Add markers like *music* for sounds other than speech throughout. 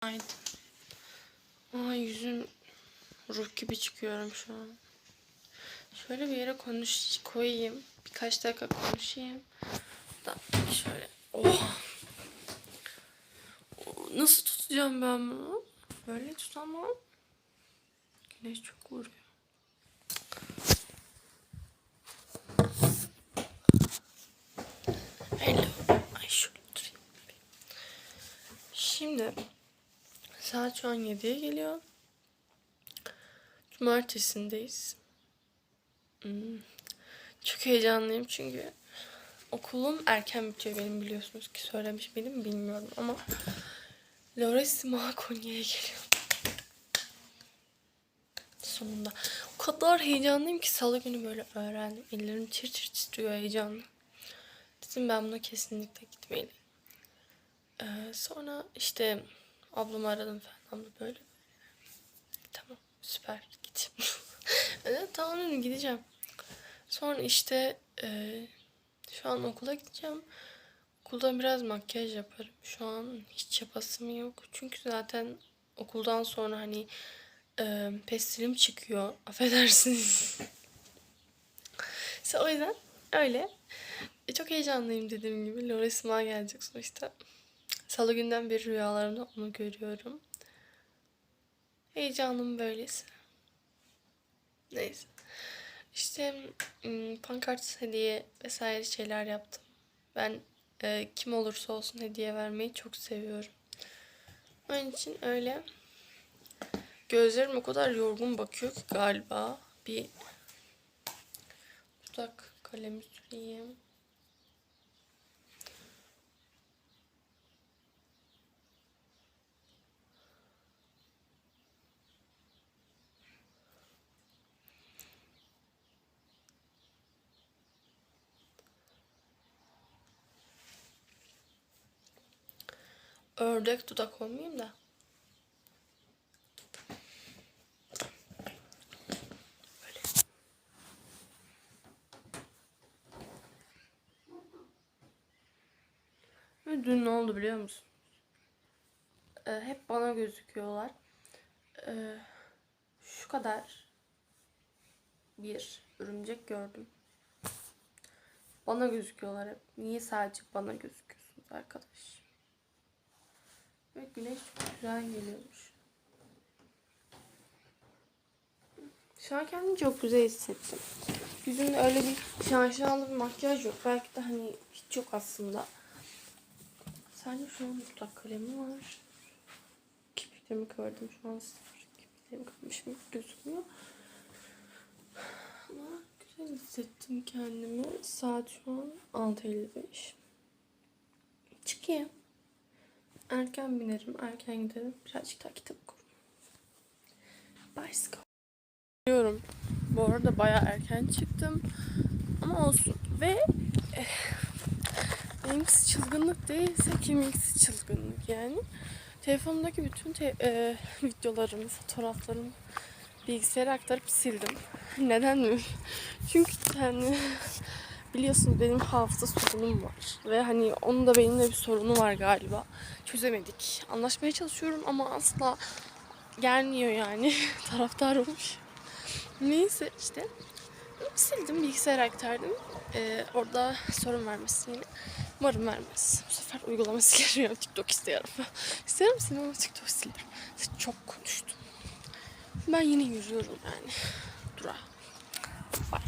Haydi. Aa yüzüm ruh gibi çıkıyorum şu an. Şöyle bir yere konuş koyayım. Birkaç dakika konuşayım. Da şöyle. Oha. Oh, Nasıl tutacağım ben bunu? Böyle tutamam. Güneş çok vuruyor. Hello. Ay şöyle oturayım. Şimdi saat şu an 7'ye geliyor. Cumartesindeyiz. Hmm. Çok heyecanlıyım çünkü okulum erken bitiyor benim biliyorsunuz ki söylemiş benim bilmiyorum ama Loresima Konya'ya geliyor. Sonunda. O kadar heyecanlıyım ki salı günü böyle öğrendim. Ellerim tir tir titriyor heyecanla. Dedim ben buna kesinlikle gitmeliyim. Ee, sonra işte ablamı aradım falan abla böyle. Tamam süper git. *laughs* evet tamam dedim gideceğim. Sonra işte e, şu an okula gideceğim. Okulda biraz makyaj yaparım. Şu an hiç yapasım yok. Çünkü zaten okuldan sonra hani e, pestilim çıkıyor. *laughs* Affedersiniz. İşte o yüzden öyle. E, çok heyecanlıyım dediğim gibi. Laura Sima gelecek sonuçta. Salı günden beri rüyalarımda onu görüyorum. Heyecanım böylesi. Neyse. İşte pankart hediye vesaire şeyler yaptım. Ben e, kim olursa olsun hediye vermeyi çok seviyorum. Onun için öyle. Gözlerim o kadar yorgun bakıyor ki galiba. Bir dudak kalemi süreyim. Ördek dudak olmayayım da. Böyle. Ve dün ne oldu biliyor musun? Ee, hep bana gözüküyorlar. Ee, şu kadar bir örümcek gördüm. Bana gözüküyorlar hep. Niye sadece bana gözüküyorsunuz arkadaş? Ve güneş güzel geliyormuş. Şu an kendimi çok güzel hissettim. Yüzümde öyle bir şaşalı bir makyaj yok. Belki de hani hiç yok aslında. Sadece şu an dudak kalemi var. Kirpiklerimi kıvırdım şu an. Kirpiklerimi kıvırmışım gözükmüyor. Ama güzel hissettim kendimi. Saat şu an 6.55. Çıkayım. Erken binerim, erken giderim. Birazcık daha kitap okurum. Bicycle. Biliyorum. Bu arada bayağı erken çıktım. Ama olsun. Ve eh, benimkisi çılgınlık değilse kiminkisi çılgınlık yani. Telefonumdaki bütün te- e, videolarımı, fotoğraflarımı bilgisayara aktarıp sildim. Neden mi? *laughs* Çünkü yani biliyorsunuz benim hafıza sorunum var. Ve hani onun da benimle bir sorunu var galiba. Çözemedik. Anlaşmaya çalışıyorum ama asla gelmiyor yani. *laughs* Taraftar olmuş. Neyse işte. Sildim, bilgisayara aktardım. Ee, orada sorun vermesin yine. Umarım vermez. Bu sefer uygulama *laughs* silerim. TikTok istiyorum. *laughs* İsterim misin ama TikTok silerim. Çok konuştum. Ben yine yürüyorum yani. Dura. Bye.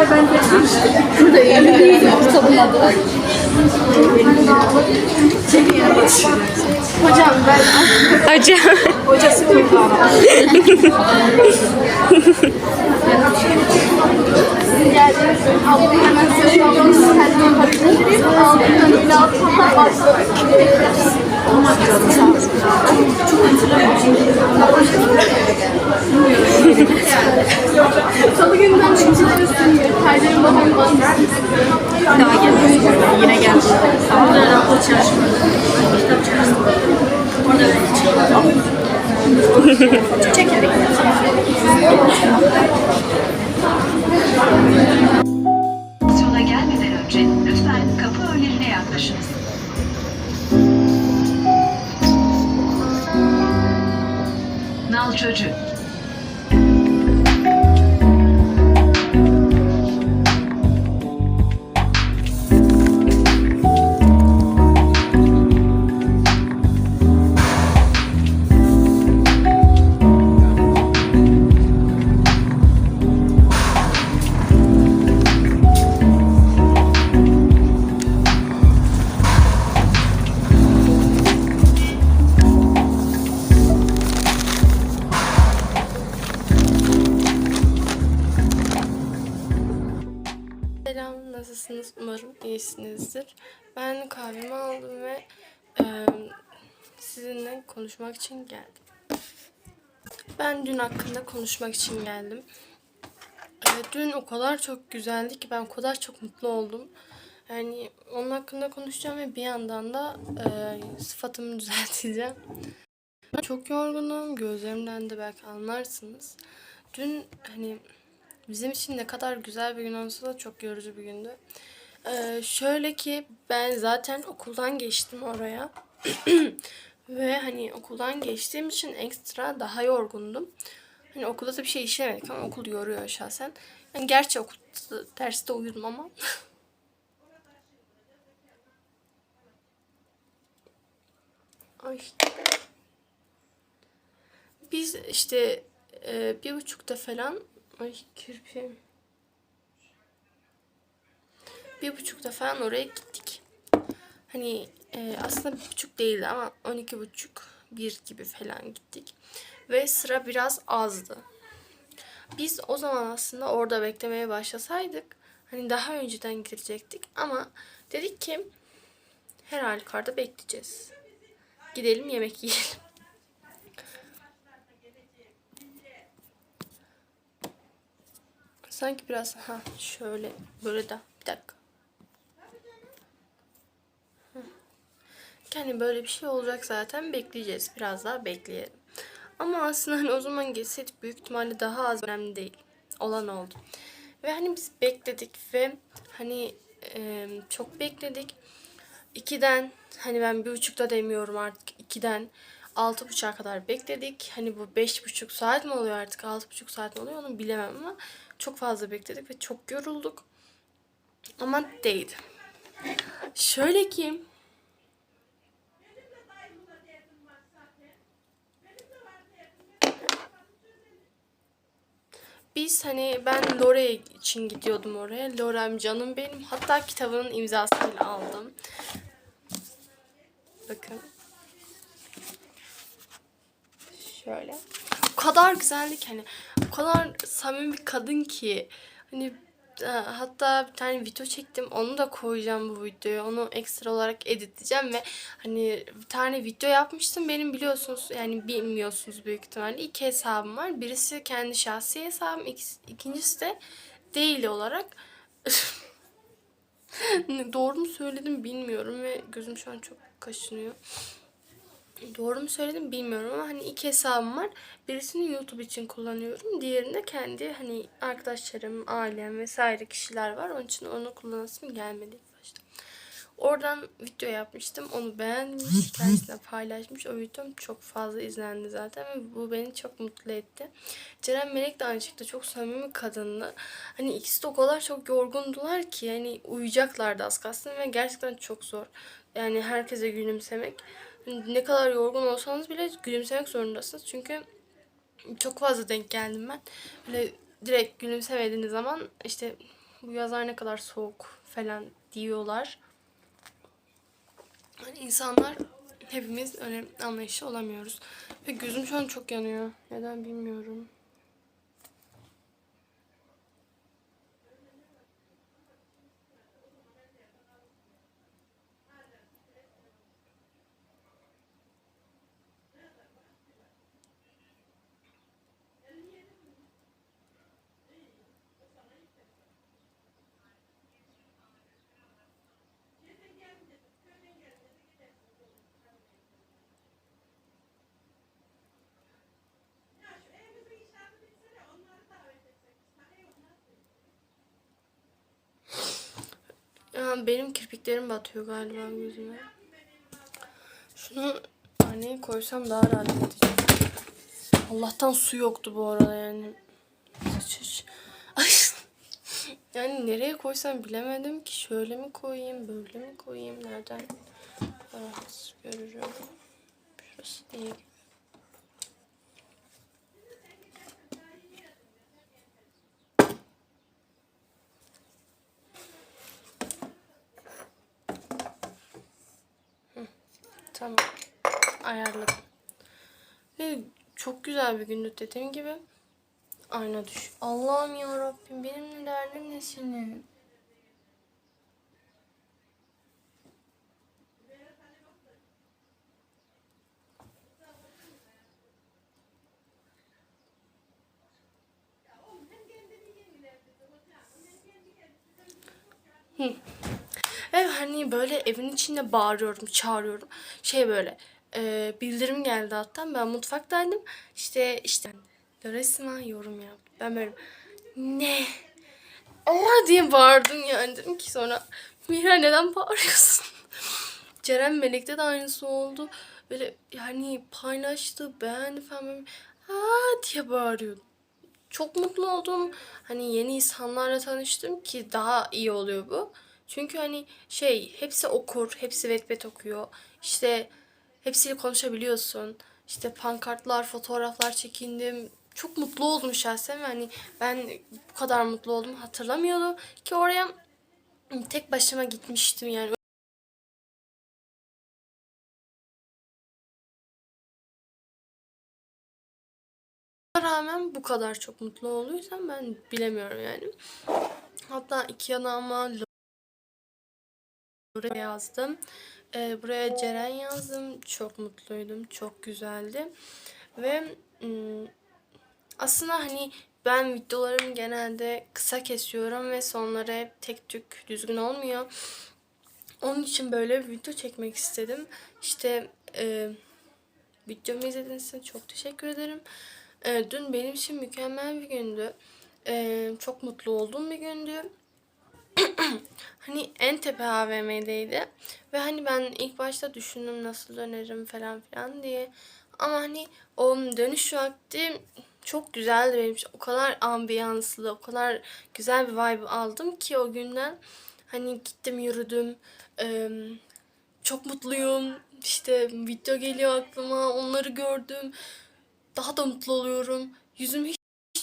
bu durumlar bence Burada emin değilim. Kitabın adı. Hocam ben Hocam. Hocası Tuğba. geldim. *laughs* particularly. Nasılsınız? Umarım iyisinizdir. Ben kahvemi aldım ve e, sizinle konuşmak için geldim. Ben dün hakkında konuşmak için geldim. E, dün o kadar çok güzeldi ki ben o kadar çok mutlu oldum. Yani onun hakkında konuşacağım ve bir yandan da e, sıfatımı *laughs* düzelteceğim. Ben çok yorgunum, gözlerimden de belki anlarsınız. Dün hani Bizim için ne kadar güzel bir gün olsa da çok yorucu bir gündü. Ee, şöyle ki ben zaten okuldan geçtim oraya. *clears throat* Ve hani okuldan geçtiğim için ekstra daha yorgundum. Hani okulda da bir şey işlemedik ama okul yoruyor şahsen. Yani gerçi okul derste uyudum ama. *laughs* Ay. Biz işte e, bir buçukta falan Ay kirpim. Bir buçukta falan oraya gittik. Hani e, aslında bir buçuk değildi ama on iki buçuk bir gibi falan gittik. Ve sıra biraz azdı. Biz o zaman aslında orada beklemeye başlasaydık hani daha önceden girecektik ama dedik ki her halükarda bekleyeceğiz. Gidelim yemek yiyelim. Sanki biraz ha şöyle böyle de bir dakika. Yani böyle bir şey olacak zaten bekleyeceğiz. Biraz daha bekleyelim. Ama aslında hani o zaman geçseydik büyük ihtimalle daha az önemli değil. Olan oldu. Ve hani biz bekledik ve hani e, çok bekledik. İkiden hani ben bir buçukta demiyorum artık ikiden altı buçuğa kadar bekledik. Hani bu beş buçuk saat mi oluyor artık altı buçuk saat mi oluyor onu bilemem ama çok fazla bekledik ve çok yorulduk. Ama değdi. Şöyle ki Biz hani ben Lore için gidiyordum oraya. Lorem canım benim. Hatta kitabının imzasıyla aldım. Bakın. Şöyle. O kadar güzeldi ki hani o kadar samimi bir kadın ki hani e, hatta bir tane video çektim onu da koyacağım bu videoya onu ekstra olarak editleyeceğim ve hani bir tane video yapmıştım. Benim biliyorsunuz yani bilmiyorsunuz büyük ihtimalle iki hesabım var. Birisi kendi şahsi hesabım ikincisi de değil olarak. *laughs* Doğru mu söyledim bilmiyorum ve gözüm şu an çok kaşınıyor Doğru mu söyledim bilmiyorum ama hani iki hesabım var. Birisini YouTube için kullanıyorum. Diğerinde kendi hani arkadaşlarım, ailem vesaire kişiler var. Onun için onu kullanasım gelmedi ilk başta. Oradan video yapmıştım. Onu beğenmiş. Kendisine paylaşmış. O videom çok fazla izlendi zaten ve bu beni çok mutlu etti. Ceren Melek de aynı şekilde çok samimi bir kadındı. Hani ikisi de o kadar çok yorgundular ki yani uyuyacaklardı az kalsın ve gerçekten çok zor. Yani herkese gülümsemek. Ne kadar yorgun olsanız bile gülümsemek zorundasınız. Çünkü çok fazla denk geldim ben. Böyle direkt gülümsemediğiniz zaman işte bu yazar ne kadar soğuk falan diyorlar. Hani insanlar hepimiz öyle anlayışlı olamıyoruz. Ve gözüm şu an çok yanıyor. Neden bilmiyorum. Ya benim kirpiklerim batıyor galiba gözüme. Şunu anneye koysam daha rahat edeceğim. Allah'tan su yoktu bu arada yani. Sıçış. Ay. *laughs* Yani nereye koysam bilemedim ki. Şöyle mi koyayım, böyle mi koyayım, nereden rahat görürüm. Şurası değil. Tamam. Ayarladım. Ve çok güzel bir gündü dediğim gibi. Ayna düş. Allah'ım ya Rabbim benim derdim ne senin? Ve hani böyle evin içinde bağırıyorum, çağırıyorum. Şey böyle e, bildirim geldi hatta ben mutfaktaydım. İşte işte resmen yorum yaptı. Ben böyle ne? Aa diye bağırdım yani dedim ki sonra Mira neden bağırıyorsun? *laughs* Ceren Melek'te de aynısı oldu. Böyle yani paylaştı, beğendi falan. Aa diye bağırıyordu çok mutlu oldum. Hani yeni insanlarla tanıştım ki daha iyi oluyor bu. Çünkü hani şey hepsi okur, hepsi vetbet okuyor. İşte hepsiyle konuşabiliyorsun. İşte pankartlar, fotoğraflar çekindim. Çok mutlu oldum şahsen ve hani ben bu kadar mutlu oldum hatırlamıyordum ki oraya tek başıma gitmiştim yani. rağmen bu kadar çok mutlu oluyorsam ben bilemiyorum yani. Hatta iki yanağıma Lore yazdım. Ee, buraya Ceren yazdım. Çok mutluydum. Çok güzeldi. Ve aslında hani ben videolarımı genelde kısa kesiyorum ve sonları hep tek tük düzgün olmuyor. Onun için böyle bir video çekmek istedim. İşte e, videomu izlediğiniz için çok teşekkür ederim. E, dün benim için mükemmel bir gündü. E, çok mutlu olduğum bir gündü. Hani en tepe AVM'deydi. Ve hani ben ilk başta düşündüm nasıl dönerim falan filan diye. Ama hani o dönüş vakti çok güzeldi benim için. O kadar ambiyanslı, o kadar güzel bir vibe aldım ki o günden. Hani gittim yürüdüm. Çok mutluyum. İşte video geliyor aklıma. Onları gördüm. Daha da mutlu oluyorum. Yüzüm hiç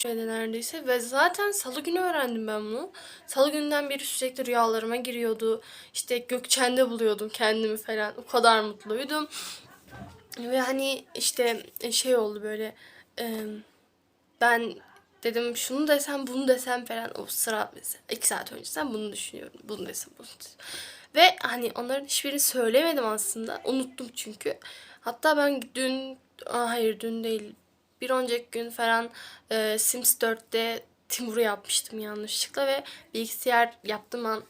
düşmedi neredeyse. Ve zaten salı günü öğrendim ben bunu. Salı günden beri sürekli rüyalarıma giriyordu. İşte Gökçen'de buluyordum kendimi falan. O kadar mutluydum. Ve hani işte şey oldu böyle. e, ben dedim şunu desem bunu desem falan o sıra mesela iki saat öncesinden bunu düşünüyorum. Bunu desem bunu desem. Ve hani onların hiçbirini söylemedim aslında. Unuttum çünkü. Hatta ben dün, Aa, hayır dün değil. Bir önceki gün falan e, Sims 4'te Timur'u yapmıştım yanlışlıkla ve bilgisayar yaptığım an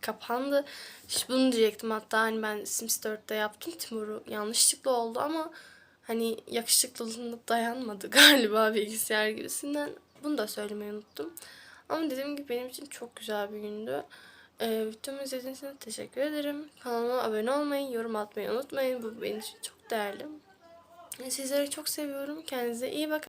kapandı. İşte bunu diyecektim hatta hani ben Sims 4'te yaptım Timur'u yanlışlıkla oldu ama hani yakışıklılığına dayanmadı *laughs* galiba bilgisayar gibisinden. Bunu da söylemeyi unuttum. Ama dediğim gibi benim için çok güzel bir gündü. Ee, videomu izlediğiniz için teşekkür ederim. Kanalıma abone olmayı, yorum atmayı unutmayın. Bu benim için çok değerli. Sizleri çok seviyorum. Kendinize iyi bakın.